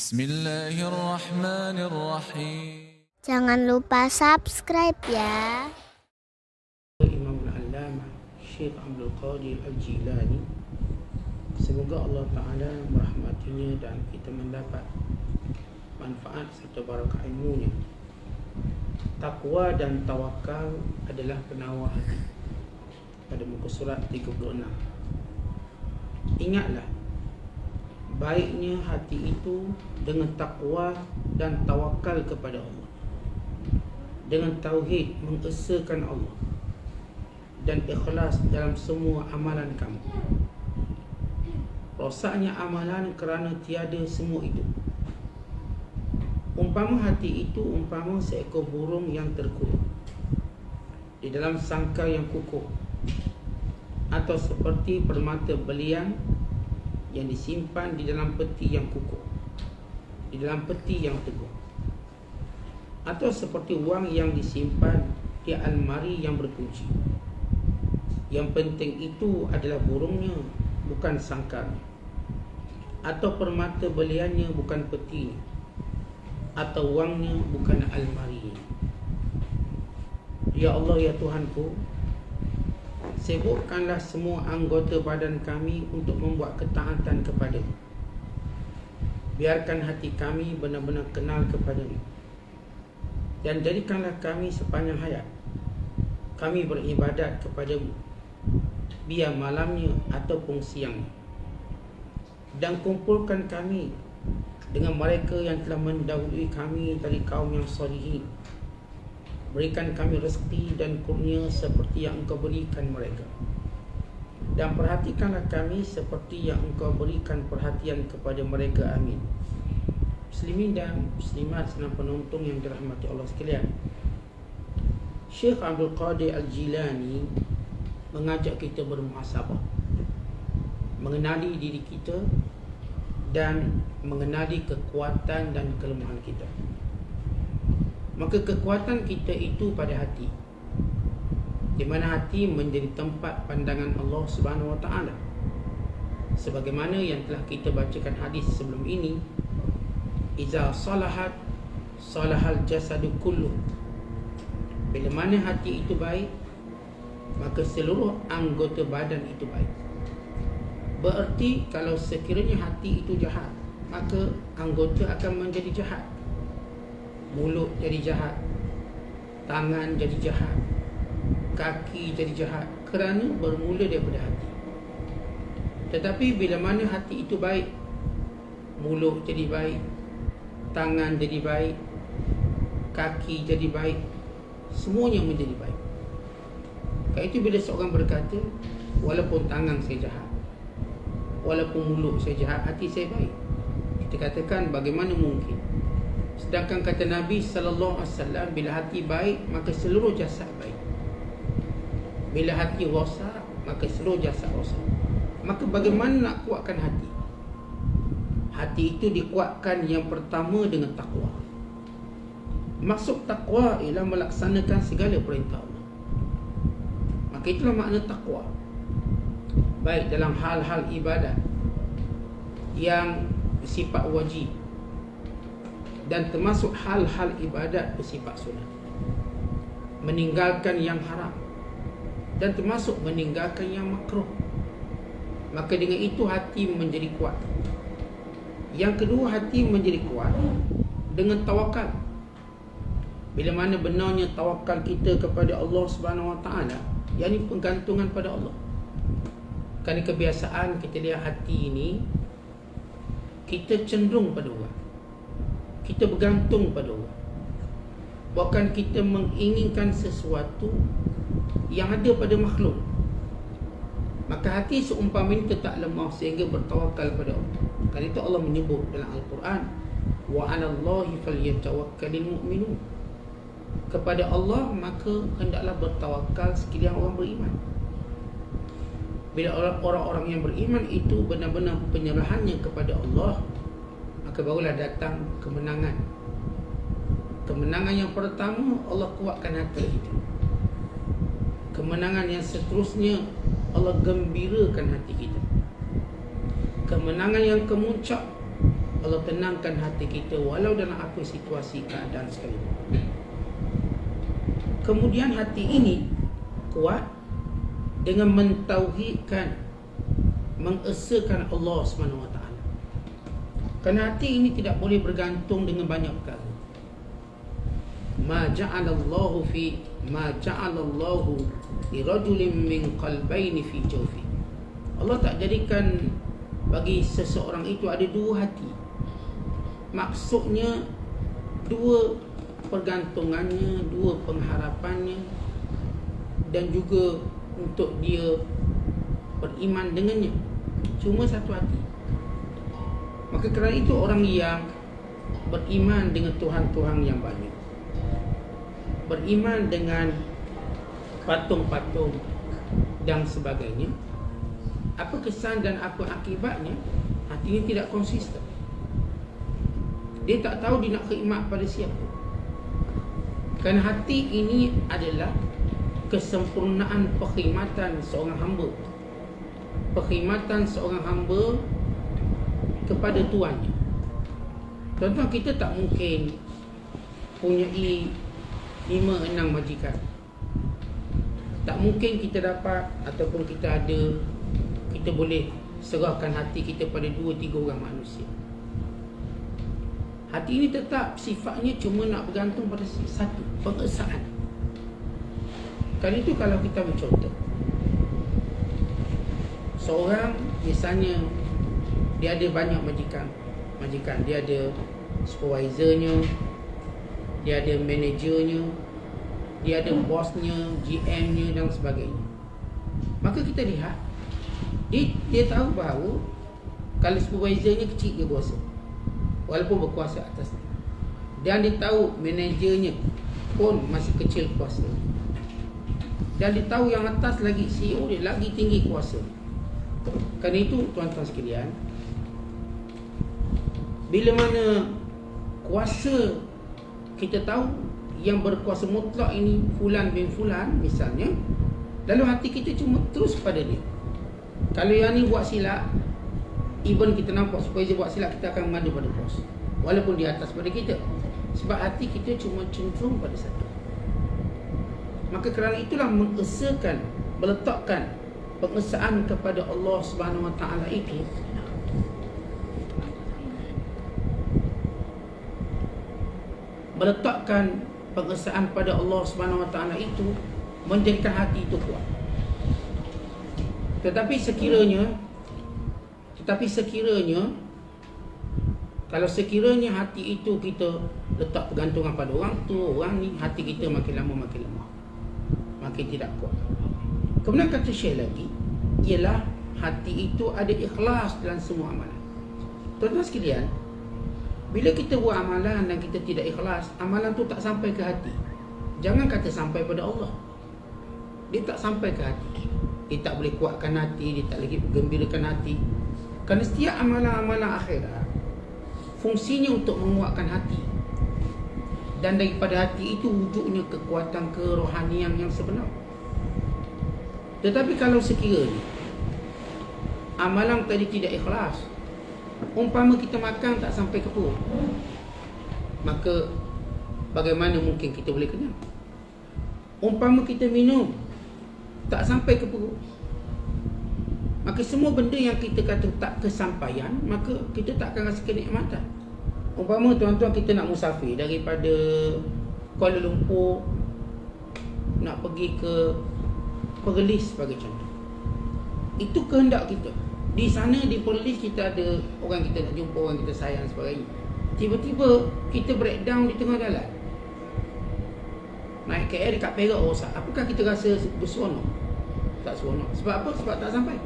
Bismillahirrahmanirrahim. Jangan lupa subscribe ya. Imam Al-Allamah Syekh Abdul Qadir Al-Jilani Semoga Allah Ta'ala merahmatinya dan kita mendapat manfaat serta barakah ilmunya Takwa dan tawakal adalah penawar hati Pada muka surat 36 Ingatlah Baiknya hati itu dengan takwa dan tawakal kepada Allah. Dengan tauhid mengesakan Allah Dan ikhlas dalam semua amalan kamu. Rosaknya amalan kerana tiada semua itu. Umpama hati itu umpama seekor burung yang terkurung Di dalam sangkar yang kukuh Atau seperti permata belian Yang disimpan di dalam peti yang kukuh. Di dalam peti yang teguh. Atau seperti wang yang disimpan di almari yang berkunci. Yang penting itu adalah burungnya Bukan sangkarnya. Atau permata beliannya bukan petinya. Atau wangnya bukan almari. Ya Allah ya Tuhanku, sibukkanlah semua anggota badan kami untuk membuat ketaatan kepada Biarkan hati kami benar-benar kenal kepada Dan jadikanlah kami sepanjang hayat Kami beribadat kepadamu Biar malamnya ataupun siangnya. Dan kumpulkan kami dengan mereka yang telah mendahului kami dari kaum yang salihin berikan kami rezeki dan kurnia seperti yang engkau berikan mereka. Dan perhatikanlah kami seperti yang engkau berikan perhatian kepada mereka. Amin. Muslimin dan muslimat senang penonton yang dirahmati Allah sekalian. Syekh Abdul Qadir Al-Jilani mengajak kita bermuhasabah mengenali diri kita dan mengenali kekuatan dan kelemahan kita. Maka kekuatan kita itu pada hati. Di mana hati menjadi tempat pandangan Allah Taala. Sebagaimana yang telah kita bacakan hadis sebelum ini, iza salahat salahal jasadu kullu. Bila mana hati itu baik, maka seluruh anggota badan itu baik. Bererti kalau sekiranya hati itu jahat Maka anggota akan menjadi jahat Mulut jadi jahat. Tangan jadi jahat. Kaki jadi jahat. Kerana bermula daripada hati. Tetapi bila mana hati itu baik Mulut jadi baik Tangan jadi baik Kaki jadi baik Semuanya menjadi baik. Kerana itu bila seorang berkata Walaupun tangan saya jahat walaupun mulut saya jahat hati saya baik kita katakan bagaimana mungkin sedangkan kata Nabi sallallahu alaihi wasallam bila hati baik maka seluruh jasad baik. Bila hati rosak maka seluruh jasad rosak. Maka bagaimana nak kuatkan hati? Hati itu dikuatkan yang pertama dengan takwa maksud takwa ialah melaksanakan segala perintah Allah. Maka itulah makna takwa baik dalam hal-hal ibadat yang bersifat wajib dan termasuk hal-hal ibadat bersifat sunat meninggalkan yang haram dan termasuk meninggalkan yang makruh. Maka dengan itu hati menjadi kuat. Yang kedua hati menjadi kuat dengan tawakal. Bila mana benarnya tawakal kita kepada Allah Subhanahu Wa Taala yakni penggantungan pada Allah. Kerana kebiasaan kita lihat hati ini Kita cenderung pada orang Kita bergantung pada orang Bahkan kita menginginkan sesuatu Yang ada pada makhluk. Maka hati seumpama ini tetap lemah Sehingga bertawakal pada Allah. Kerana itu Allah menyebut dalam Al-Quran Wa alallahi falyatawakkalil mu'minun Kepada Allah maka hendaklah bertawakal sekalian orang beriman. Bila orang-orang yang beriman itu benar-benar penyerahannya kepada Allah maka barulah datang kemenangan kemenangan yang pertama Allah kuatkan hati itu kemenangan yang seterusnya Allah gembirakan hati kita kemenangan yang kemuncak Allah tenangkan hati kita walau dalam apa situasi keadaan sekalipun. Kemudian hati ini kuat dengan mentauhidkan mengesakan Allah Taala. Kerana hati ini tidak boleh bergantung dengan banyak perkara. Ma ja'alallahu fi ma ja'alallahu li rajulin min qalbayni fi jawfi. Allah tak jadikan bagi seseorang itu ada dua hati. Maksudnya dua pergantungannya, dua pengharapannya dan juga untuk dia beriman dengannya. Cuma satu hati. Maka kerana itu orang yang beriman dengan Tuhan-Tuhan yang banyak. Beriman dengan patung-patung dan sebagainya. Apa kesan dan apa akibatnya? Hatinya tidak konsisten. Dia tak tahu dia nak khidmat pada siapa. Kerana hati ini adalah kesempurnaan perkhidmatan seorang hamba perkhidmatan seorang hamba kepada tuannya. Tuan-tuan kita tak mungkin punya lima enam majikan. Tak mungkin kita dapat ataupun kita ada kita boleh serahkan hati kita pada dua tiga orang manusia. Hati ini tetap sifatnya cuma nak bergantung pada satu pengesaan. Kan itu kalau kita mencontoh seorang misalnya dia ada banyak majikan. Majikan. Dia ada supervisornya. Dia ada managernya. Dia ada bosnya GM-nya dan sebagainya. Maka kita lihat dia, dia tahu bahawa kalau supervisornya kecil dia kuasa. Walaupun berkuasa atas dan dia tahu managernya pun masih kecil kuasa. Dan dia tahu yang atas lagi CEO dia lagi tinggi kuasa. Kerana itu tuan-tuan sekalian Bila mana kuasa kita tahu yang berkuasa mutlak ini Fulan bin Fulan misalnya Lalu hati kita cuma terus pada dia. Kalau yang ni buat silap Even kita nampak supaya dia buat silap Kita akan mengadu pada bos Walaupun di atas pada kita. Sebab hati kita cuma cenderung pada satu. Maka kerana itulah mengesakan Meletakkan pengesaan kepada Allah Subhanahu Wa Taala itu meletakkan pengesaan pada Allah Subhanahu Wa Taala itu menjadikan hati itu kuat. Tetapi sekiranya tetapi sekiranya kalau sekiranya hati itu kita letak pergantungan pada orang tu, orang ni hati kita makin lama makin lemah. Makin tidak kuat. Kemudian kata Syekh lagi Ialah hati itu ada ikhlas dalam semua amalan Tuan-tuan sekalian Bila kita buat amalan dan kita tidak ikhlas Amalan tu tak sampai ke hati. Jangan kata sampai pada Allah. Dia tak sampai ke hati. Dia tak boleh kuatkan hati Dia tak lagi gembirakan hati. Kerana setiap amalan-amalan akhirat Fungsinya untuk menguatkan hati. Dan daripada hati itu wujudnya kekuatan kerohanian yang sebenar. Tetapi kalau sekiranya amalan tadi tidak ikhlas, umpama kita makan tak sampai ke perut, maka bagaimana mungkin kita boleh kenyang? Umpama kita minum tak sampai ke perut, maka semua benda yang kita kata tak kesampaian, maka kita tak akan rasa kenikmatan. Umpama tuan-tuan kita nak musafir daripada Kuala Lumpur nak pergi ke Perlis sebagai contoh Itu kehendak kita Di sana di Perlis kita ada Orang kita nak jumpa Orang kita sayang sebagainya Tiba-tiba Kita breakdown di tengah jalan. Naik KL dekat Perak rosak Apakah kita rasa berseronok? Tak seronok. Sebab apa? Sebab tak sampai.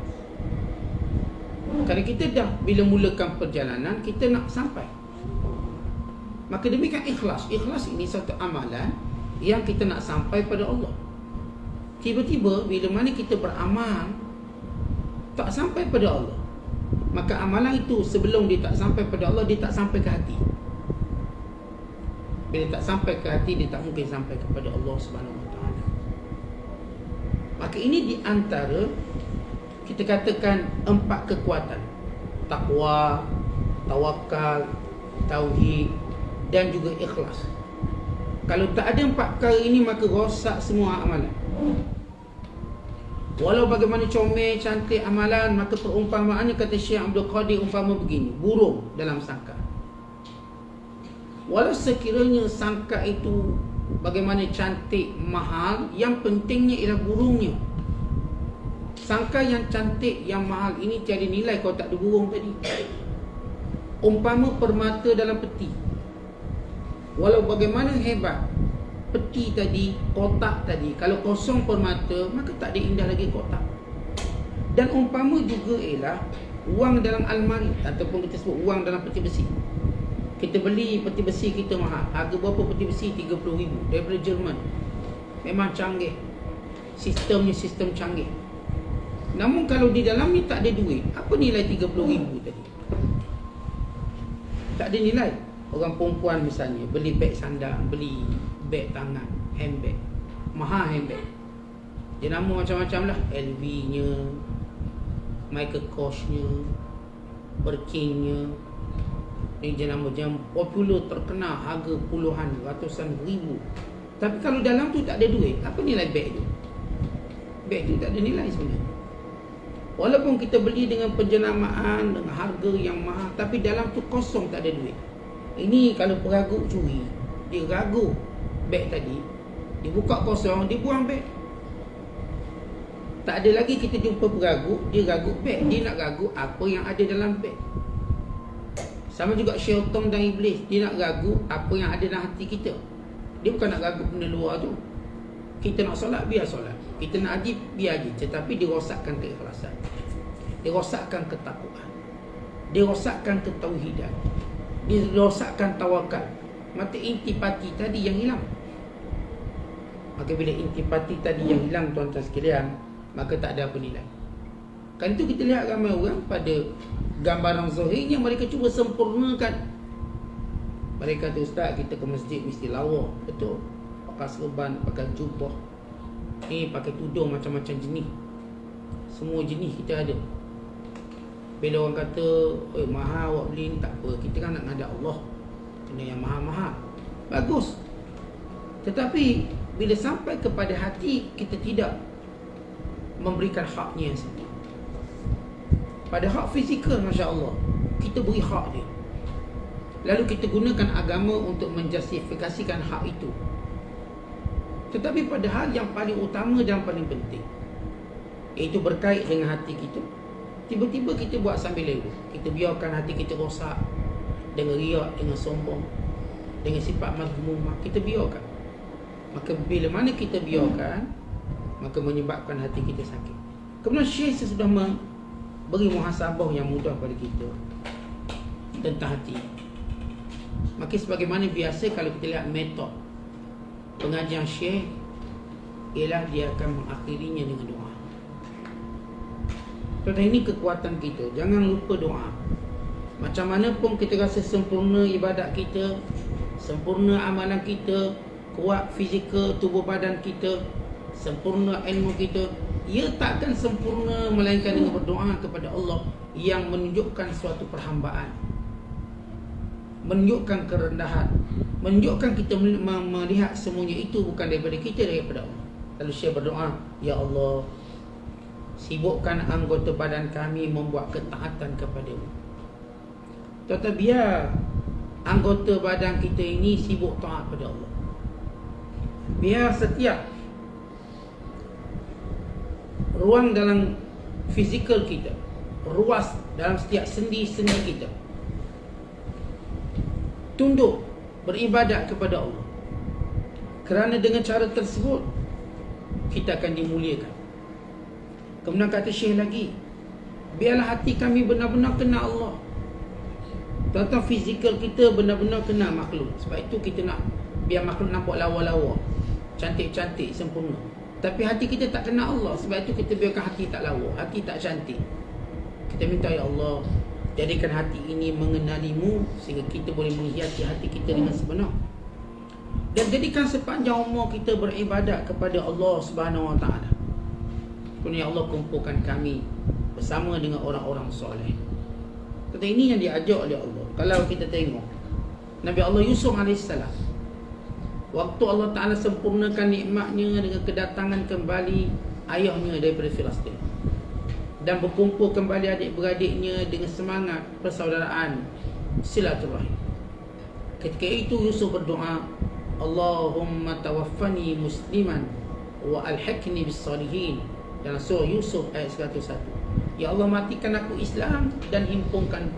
Kerana kita dah Bila mulakan perjalanan Kita nak sampai. Maka demikian ikhlas. Ikhlas ini satu amalan Yang kita nak sampai pada Allah. Tiba-tiba bila mana kita beramal tak sampai pada Allah. Maka amalan itu sebelum dia tak sampai pada Allah dia tak sampai ke hati. Bila tak sampai ke hati dia tak mungkin sampai kepada Allah Subhanahu Wa Taala. Maka ini di antara kita katakan empat kekuatan. Takwa, tawakal, tauhid dan juga ikhlas. Kalau tak ada empat perkara ini maka rosak semua amalan. Walau bagaimana comel, cantik amalan Maka perumpamaannya kata Syekh Abdul Qadir Umpama begini. Burung dalam sangka. Walau sekiranya sangka itu Bagaimana cantik, mahal Yang pentingnya ialah burungnya. Sangka yang cantik, yang mahal ini Tiada nilai kalau tak ada burung tadi. Umpama permata dalam peti. Walau bagaimana hebat peti tadi, kotak tadi. Kalau kosong permata, maka tak ada indah lagi kotak. Dan umpama juga ialah Wang dalam almari Ataupun kita sebut wang dalam peti besi. Kita beli peti besi kita mahal. Harga berapa peti besi? RM30,000 Daripada Jerman. Memang canggih. Sistemnya sistem canggih. Namun kalau di dalam ni tak ada duit Apa nilai RM30,000 tadi? Tak ada nilai. Orang perempuan misalnya Beli beg sandal Beli beg tangan. Handbag. Mahal handbag. Dia nama macam-macam lah. LV nya Michael Kors nya Birkin nya ni dia nama yang popular terkenal harga puluhan ratusan ribu. Tapi kalau dalam tu tak ada duit apa nilai beg tu? Beg tu tak ada nilai sebenarnya. Walaupun kita beli dengan penjenamaan dengan harga yang mahal tapi dalam tu kosong tak ada duit. Ini kalau peraguk curi. Dia ragu beg tadi Dia buka kosong Dia buang beg. Tak ada lagi kita jumpa peragu Dia ragu beg Dia nak ragu apa yang ada dalam beg. Sama juga syaitan dan iblis Dia nak ragu apa yang ada dalam hati kita. Dia bukan nak ragu benda luar tu. Kita nak solat biar solat. Kita nak haji biar haji. Tetapi dia rosakkan keikhlasan. Dia rosakkan ketakwaan. Dia rosakkan ketauhidan. Dia rosakkan tawakal. Maka intipati tadi yang hilang Maka bila intipati tadi yang hilang tuan-tuan sekalian Maka tak ada apa nilai. Kan itu kita lihat ramai orang pada gambaran zahirnya mereka cuba sempurnakan. Mereka kata ustaz kita ke masjid mesti lawa Betul. Pakai serban, pakai jubah. Ni pakai tudung macam-macam jenis. Semua jenis kita ada. Bila orang kata Eh mahal awak beli ni tak apa. Kita kan nak ngadap Allah. Kena yang mahal-mahal Bagus. Tetapi bila sampai kepada hati kita tidak memberikan haknya. Pada hak fizikal masya-Allah, kita beri hak dia. Lalu kita gunakan agama untuk menjustifikasikan hak itu. Tetapi pada hal yang paling utama dan paling penting iaitu berkait dengan hati kita, tiba-tiba kita buat sambil lelu. Kita biarkan hati kita rosak dengan riak, dengan sombong, dengan sifat mazmumah, kita biarkan. Maka bila mana kita biarkan Maka menyebabkan hati kita sakit. Kemudian Syekh sesudah Beri muhasabah yang mudah pada kita Tentang hati. Maka sebagaimana biasa Kalau kita lihat metod Pengajian Syekh Ialah dia akan mengakhirinya dengan doa. Kerana ini kekuatan kita. Jangan lupa doa. Macam mana pun kita rasa sempurna ibadat kita Sempurna amalan kita kuat fizikal tubuh badan kita sempurna ilmu kita. Ia takkan sempurna melainkan dengan berdoa kepada Allah yang menunjukkan suatu perhambaan menunjukkan kerendahan menunjukkan kita melihat semuanya itu bukan daripada kita daripada Allah. Lalu saya berdoa ya Allah sibukkan anggota badan kami membuat ketaatan kepadamu. Tetapi biar anggota badan kita ini sibuk taat pada Allah biar setiap ruang dalam fizikal kita ruas dalam setiap sendi-sendi kita. Tunduk beribadat kepada Allah. Kerana dengan cara tersebut kita akan dimuliakan. Kemudian kata Syekh lagi biarlah hati kami benar-benar kenal Allah. Tentang fizikal kita benar-benar kenal makhluk. Sebab itu kita nak biar makhluk nampak lawa-lawa cantik-cantik sempurna tapi hati kita tak kenal Allah sebab itu kita biarkan hati tak lawa hati tak cantik kita minta ya Allah jadikan hati ini mengenalimu sehingga kita boleh menghiasi hati kita dengan sebenar dan jadikan sepanjang umur kita beribadat kepada Allah Subhanahu Wa Taala. Ya Allah kumpulkan kami bersama dengan orang-orang soleh. Kata ini yang diajak oleh Allah. Kalau kita tengok Nabi Allah Yusuf AS Waktu Allah Ta'ala sempurnakan nikmatnya dengan kedatangan kembali ayahnya daripada Filistin dan berkumpul kembali adik-beradiknya dengan semangat persaudaraan silaturahim. Ketika itu Yusuf berdoa, Allahumma tawaffani musliman wa alhaqni bis salihin. Dalam surah Yusuf ayat 101. Ya Allah matikan aku Islam dan himpunkan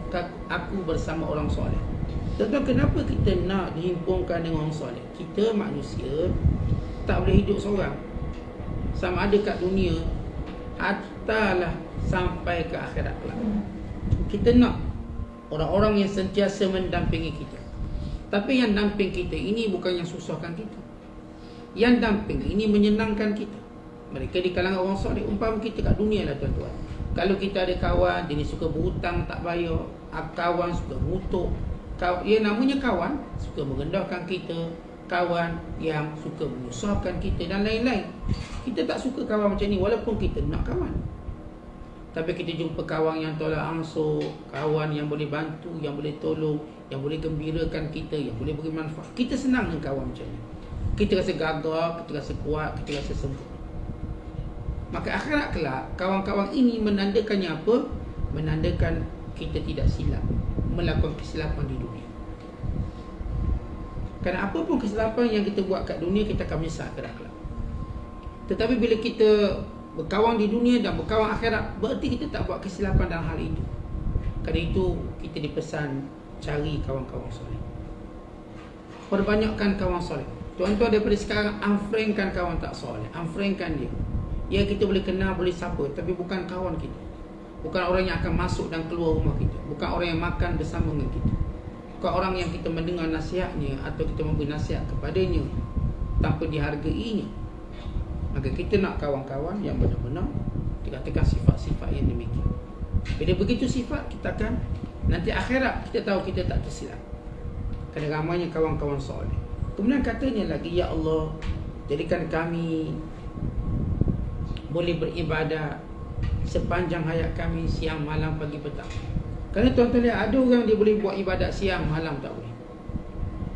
aku bersama orang soleh. Tentu kenapa kita nak dihimpunkan dengan orang soleh? Kita manusia tak boleh hidup seorang. Sama ada kat dunia atalah sampai ke akhirat kelak. Kita nak orang-orang yang sentiasa mendampingi kita. Tapi yang damping kita ini bukan yang susahkan kita. Yang damping ini menyenangkan kita. Mereka di kalangan orang soleh umpama kita kat dunia lah tuan-tuan. Kalau kita ada kawan dia ni suka berhutang tak bayar, kawan suka mutuk, kawan, ya namanya kawan suka merendahkan kita, kawan yang suka menyusahkan kita dan lain-lain. Kita tak suka kawan macam ni walaupun kita nak kawan. Tapi kita jumpa kawan yang tolak ansur, kawan yang boleh bantu, yang boleh tolong, yang boleh gembirakan kita, yang boleh beri manfaat. Kita senang dengan kawan macam ni. Kita rasa gagah, kita rasa kuat, kita rasa sempurna. Maka akhirat kelak, kawan-kawan ini menandakannya apa? Menandakan kita tidak silap. Melakukan kesilapan di dunia. Kerana apa pun kesilapan yang kita buat kat dunia, kita akan menyesal akhirat kelak. Tetapi bila kita berkawan di dunia dan berkawan akhirat berarti kita tak buat kesilapan dalam hal itu. Kerana itu kita dipesan cari kawan-kawan soleh. Perbanyakkan kawan soleh. Tuan-tuan daripada sekarang unfriendkan kawan tak soleh. Unfriendkan dia. Ya kita boleh kenal boleh sapa tapi bukan kawan kita bukan orang yang akan masuk dan keluar rumah kita. Bukan orang yang makan bersama dengan kita. Bukan orang yang kita mendengar nasihatnya atau kita memberi nasihat kepadanya tanpa dihargainya. Maka kita nak kawan-kawan yang benar-benar Dikatakan sifat-sifat yang demikian. Bila begitu sifat kita akan Nanti akhirat kita tahu kita tak tersilap. Kerana ramainya kawan-kawan soleh Kemudian katanya lagi Ya Allah Jadikan kami Boleh beribadah Sepanjang hayat kami Siang, malam, pagi, petang Kerana tuan-tuan lihat Ada orang dia boleh buat ibadat siang, malam tak boleh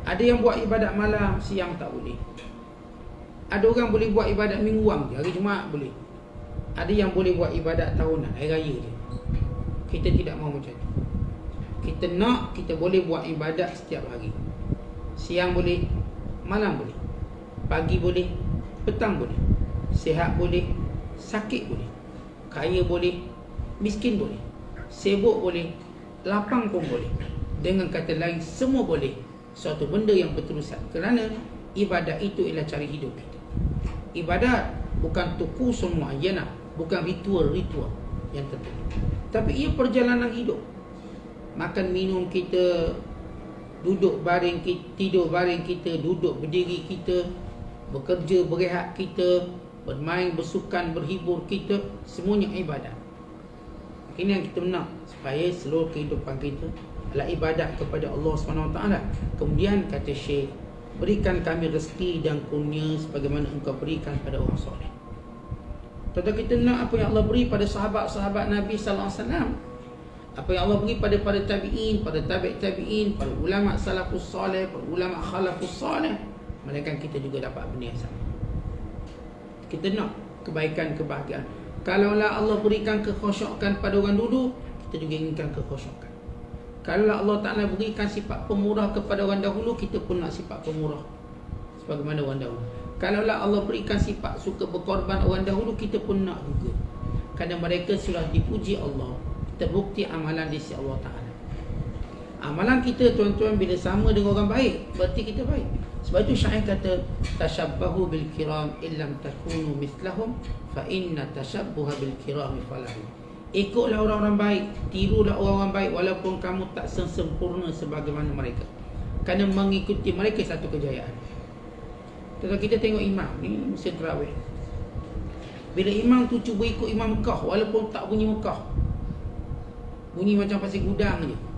Ada yang buat ibadat malam Siang tak boleh ada orang boleh buat ibadat mingguan je, hari Jumaat boleh. Ada yang boleh buat ibadat tahunan, hari raya je. Kita tidak mahu macam tu. Kita nak, kita boleh buat ibadat setiap hari. Siang boleh, malam boleh. Pagi boleh, petang boleh. Sehat boleh, sakit boleh. Kaya boleh, miskin boleh. Sibuk boleh, lapang pun boleh. Dengan kata lain, semua boleh. Suatu benda yang berterusan. Kerana ibadat itu ialah cari hidup kita. Ibadat bukan tuku semua ayana, bukan ritual-ritual yang tertentu. Tapi ia perjalanan hidup. Makan minum kita, duduk baring kita, tidur baring kita, duduk berdiri kita, bekerja berehat kita, bermain, bersukan, berhibur kita, semuanya ibadat. Ini yang kita nak supaya seluruh kehidupan kita adalah ibadat kepada Allah SWT. Kemudian kata Syekh Berikan kami rezeki dan kurnia sebagaimana engkau berikan pada orang soleh. Tentu kita nak apa yang Allah beri pada sahabat-sahabat Nabi sallallahu alaihi wasallam. Apa yang Allah beri pada para tabi'in, pada tabi' tabi'in, pada ulama salafus soleh, pada ulama khalafus soleh, melainkan kita juga dapat benda yang sama. Kita nak kebaikan, kebahagiaan. Kalaulah Allah berikan kekhusyukan pada orang dulu, kita juga inginkan kekhusyukan. Kalau Allah Ta'ala berikan sifat pemurah kepada orang dahulu Kita pun nak sifat pemurah Sebagaimana orang dahulu Kalau Allah berikan sifat suka berkorban orang dahulu Kita pun nak juga Kerana mereka sudah dipuji Allah Terbukti amalan di sisi Allah Ta'ala Amalan kita tuan-tuan bila sama dengan orang baik Berarti kita baik. Sebab itu syair kata Tashabbahu bil kiram illam takunu mislahum Fa inna tashabbuha bil kiram falahu Ikutlah orang-orang baik Tirulah orang-orang baik Walaupun kamu tak sempurna sebagaimana mereka. Kerana mengikuti mereka satu kejayaan. Tetapi kita tengok imam ni Mesin terawih. Bila imam tu cuba ikut imam Mekah Walaupun tak bunyi Mekah. Bunyi macam pasir gudang je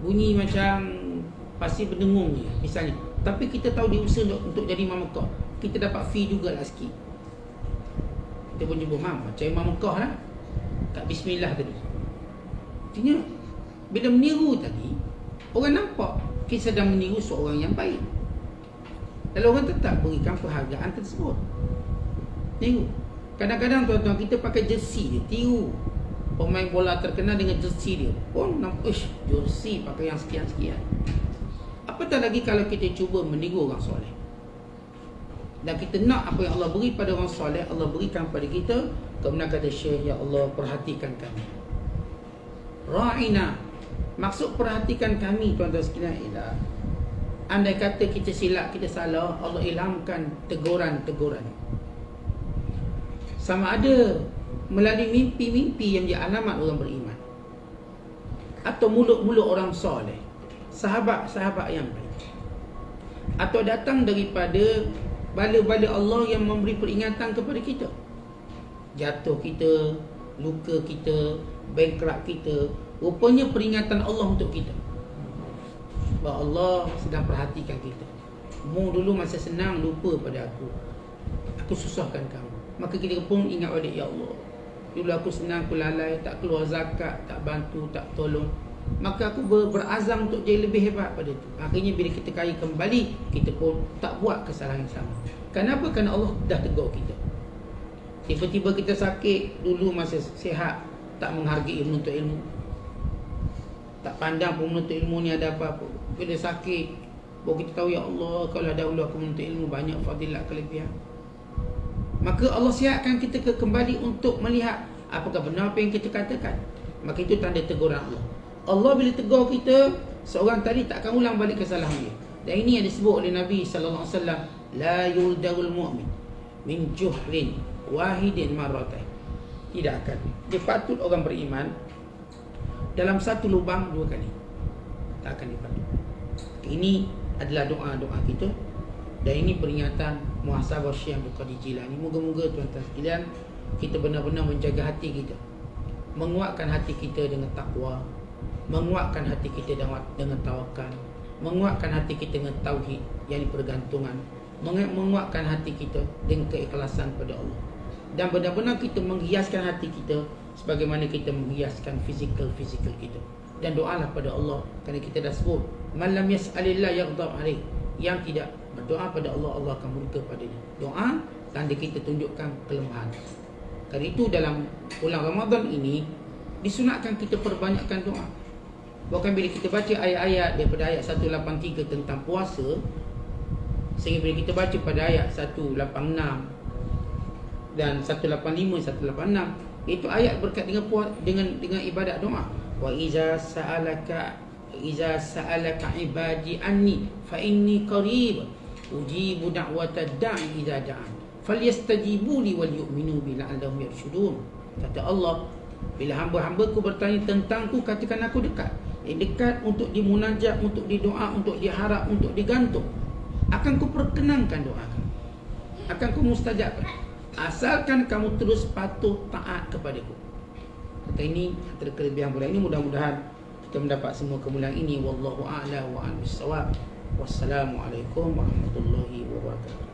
Bunyi macam Pasir berdengung je Misalnya Tapi kita tahu dia usaha untuk, untuk jadi imam Mekah Kita dapat fee jugalah sikit Kita pun jumpa mam Macam imam Mekah lah kat bismillah tadi. Artinya Bila meniru tadi, orang nampak kita sedang meniru seorang yang baik. Lalu orang tetap berikan perhargaan tersebut. Tiru. Kadang-kadang tuan-tuan kita pakai jersey dia, tiru. Pemain bola terkenal dengan jersey dia. Pun nampak, ish, jersey pakai yang sekian-sekian. Apatah lagi kalau kita cuba meniru orang soleh. Dan kita nak apa yang Allah beri pada orang soleh, Allah berikan pada kita. Kemudian kata Syekh, Ya Allah perhatikan kami. Ra'ina. Maksud perhatikan kami tuan-tuan sekalian ialah Andai kata kita silap, kita salah, Allah ilhamkan teguran-teguran. Sama ada melalui mimpi-mimpi yang dia alamat orang beriman. Atau mulut-mulut orang soleh. Sahabat-sahabat yang baik. Atau datang daripada bala-bala Allah yang memberi peringatan kepada kita. Jatuh kita, luka kita, bankrupt kita. Rupanya peringatan Allah untuk kita bahawa Allah sedang perhatikan kita. Mu dulu masa senang lupa pada aku. Aku susahkan kamu. Maka kita pun ingat balik ya Allah. Dulu aku senang aku lalai, tak keluar zakat, tak bantu, tak tolong. Maka aku ber, berazam untuk jadi lebih hebat pada itu. Akhirnya bila kita kaya kembali, kita pun tak buat kesalahan yang sama. Kenapa? Kerana Allah dah tegur kita. Tiba-tiba kita sakit, dulu masa sihat, tak menghargai menuntut ilmu. Tak pandang pun menuntut ilmu ni ada apa-apa. Bila sakit, baru kita tahu ya Allah kalau dahulu aku menuntut ilmu banyak fadilat kelebihan. Maka Allah siapkan kita ke kembali untuk melihat apakah benar apa yang kita katakan. Maka itu tanda teguran Allah. Allah bila tegur kita, seorang tadi tak akan ulang balik kesalahan dia. Dan ini yang disebut oleh Nabi sallallahu alaihi wasallam, la yuldagul mu'min min juhlin wahidin marratain. Tidak akan. Dia patut orang beriman dalam satu lubang dua kali. Tak akan dipatut. Ini adalah doa-doa kita dan ini peringatan muhasabah Syekh Abdul Qadir Jilani. Moga-moga tuan-tuan sekalian kita benar-benar menjaga hati kita. Menguatkan hati kita dengan takwa, menguatkan hati kita dengan dengan tawakal, menguatkan hati kita dengan tauhid yang pergantungan, menguatkan hati kita dengan keikhlasan pada Allah. Dan benar-benar kita menghiaskan hati kita sebagaimana kita menghiaskan fizikal-fizikal kita. Dan doalah pada Allah kerana kita dah sebut malam yas'alillah yaghdab alaih yang tidak berdoa pada Allah Allah akan murka padanya. Doa tanda kita tunjukkan kelemahan. Kerana itu dalam bulan Ramadan ini disunatkan kita perbanyakkan doa. Bahkan bila kita baca ayat-ayat daripada ayat 183 tentang puasa sehingga bila kita baca pada ayat 186 dan 185 186 itu ayat berkat dengan puas dengan dengan ibadat doa. Wa iza sa'alaka iza sa'alaka ibadi anni fa inni qarib ujibu da'wata da'i idza da'an falyastajibu li wal yu'minu bi la'allahum yarshudun. Kata Allah, bila hamba-hambaku bertanya tentangku katakan aku dekat. Eh, dekat untuk dimunajat, untuk didoa, untuk diharap, untuk digantung. Akan ku perkenankan doa. Akan ku mustajabkan. Asalkan kamu terus patuh taat kepadaku. Kata ini antara kelebihan bulan ini mudah-mudahan kita mendapat semua kemuliaan ini wallahu a'la wa bissawab. Wassalamualaikum warahmatullahi wabarakatuh.